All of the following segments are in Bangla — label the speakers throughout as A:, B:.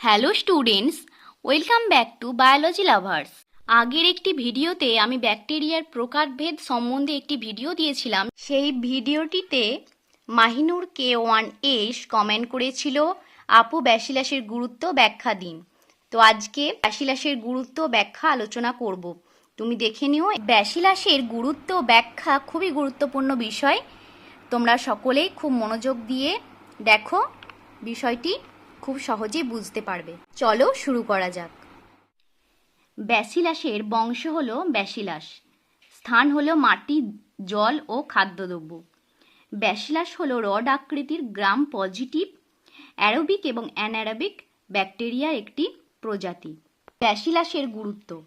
A: Hello students welcome back to biology lovers আগের একটি ভিডিওতে আমি ব্যাকটেরিয়ার প্রকারভেদ সম্বন্ধে একটি ভিডিও দিয়েছিলাম। সেই ভিডিওটিতে মাহিনুর কে ওয়ান এস কমেন্ট করেছিল, আপু, ব্যাসিলাসের গুরুত্ব ব্যাখ্যা দিন। তো আজকে ব্যাসিলাসের গুরুত্ব ব্যাখ্যা আলোচনা করব। তুমি দেখে নিও, ব্যাসিলাসের গুরুত্ব ব্যাখ্যা খুবই গুরুত্বপূর্ণ বিষয়। তোমরা সকলেই খুব মনোযোগ দিয়ে দেখো বিষয়টি। খুব সহজেই বুঝতে পারবে। চলো শুরু করা যাক। ব্যাসিলাসের বংশ হলো ব্যাসিলাস। স্থান হলো মাটি, জল ও খাদ্যদ্রব্য। ব্যাসিলাস হলো রড আকৃতির গ্রাম পজিটিভ, অ্যারোবিক এবং অ্যানারোবিক ব্যাকটেরিয়ার একটি প্রজাতি। ব্যাসিলাসের গুরুত্ব।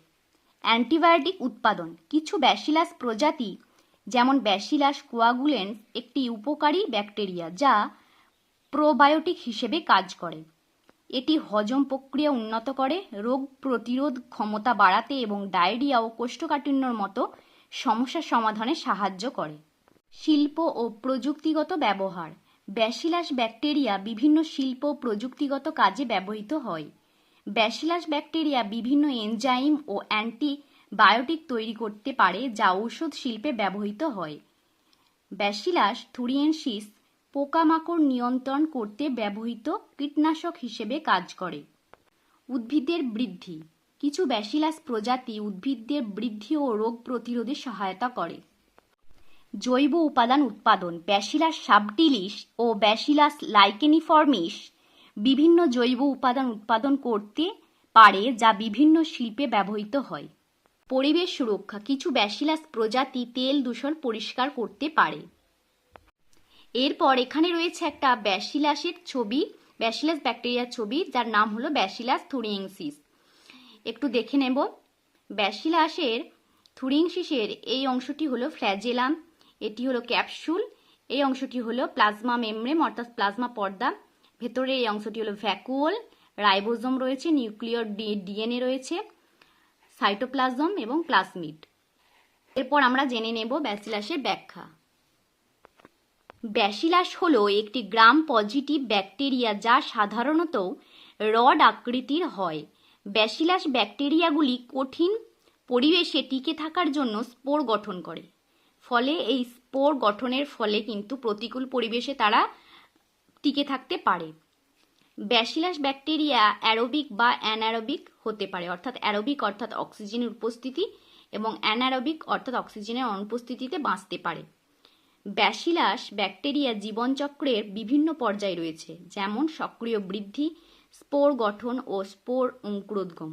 A: অ্যান্টিবায়োটিক উৎপাদন। কিছু ব্যাসিলাস প্রজাতি, যেমন ব্যাসিলাস কোয়াগুলেন্স, একটি উপকারী ব্যাকটেরিয়া যা প্রোবায়োটিক হিসেবে কাজ করে। এটি হজম প্রক্রিয়া উন্নত করে, রোগ প্রতিরোধ ক্ষমতা বাড়াতে এবং ডায়রিয়া ও কোষ্ঠকাঠিন্যর মতো সমস্যা সমাধানে সাহায্য করে। শিল্প ও প্রযুক্তিগত ব্যবহার। ব্যাসিলাস ব্যাকটেরিয়া বিভিন্ন শিল্প ও প্রযুক্তিগত কাজে ব্যবহৃত হয়। ব্যাসিলাস ব্যাকটেরিয়া বিভিন্ন এনজাইম ও অ্যান্টিবায়োটিক তৈরি করতে পারে, যা ঔষধ শিল্পে ব্যবহৃত হয়। ব্যাসিলাস থুরিয়েনসিস পোকামাকড় নিয়ন্ত্রণ করতে ব্যবহৃত কীটনাশক হিসেবে কাজ করে। উদ্ভিদের বৃদ্ধি। কিছু ব্যাসিলাস প্রজাতি উদ্ভিদদের বৃদ্ধি ও রোগ প্রতিরোধে সহায়তা করে। জৈব উপাদান উৎপাদন। ব্যাসিলাস সাবটিলিস ও ব্যাসিলাস লাইকেনিফর্মিস বিভিন্ন জৈব উপাদান উৎপাদন করতে পারে যা বিভিন্ন শিল্পে ব্যবহৃত হয়। পরিবেশ সুরক্ষা। কিছু ব্যাসিলাস প্রজাতি তেল দূষণ পরিষ্কার করতে পারে। এরপর এখানে রয়েছে একটা ব্যাসিলাসের ছবি, ব্যাসিলাস ব্যাকটেরিয়ার ছবি, যার নাম হলো ব্যাসিলাস থুরিয়েন্সিস। একটু দেখে নেব। ব্যাসিলাসের থুরিয়েন্সিসের এই অংশটি হলো ফ্ল্যাজেলাম, এটি হলো ক্যাপসুল, এই অংশটি হলো প্লাজমা মেমব্রেন অর্থাৎ প্লাজমা পর্দা, ভেতরে এই অংশটি হলো ভ্যাকুয়াল রাইবোজোম রয়েছে, নিউক্লিয়র ডিএনএ রয়েছে, সাইটোপ্লাজম এবং প্লাজমিড। এরপর আমরা জেনে নেব ব্যাসিলাসের ব্যাখ্যা। ব্যাসিলাস হল একটি গ্রাম পজিটিভ ব্যাকটেরিয়া যা সাধারণত রড আকৃতির হয়। ব্যাসিলাস ব্যাকটেরিয়াগুলি কঠিন পরিবেশে টিকে থাকার জন্য স্পোর গঠন করে। ফলে এই স্পোর গঠনের ফলে কিন্তু প্রতিকূল পরিবেশে তারা টিকে থাকতে পারে। ব্যাসিলাস ব্যাকটেরিয়া অ্যারোবিক বা অ্যানারোবিক হতে পারে, অর্থাৎ অ্যারোবিক অর্থাৎ অক্সিজেনের উপস্থিতি এবং অ্যানারোবিক অর্থাৎ অক্সিজেনের অনুপস্থিতিতে বাঁচতে পারে। ব্যাসিলাস ব্যাকটেরিয়া জীবনচক্রের বিভিন্ন পর্যায়ে রয়েছে যেমন সক্রিয় বৃদ্ধি স্পোর গঠন ও স্পোর অঙ্কুরোদ্গম।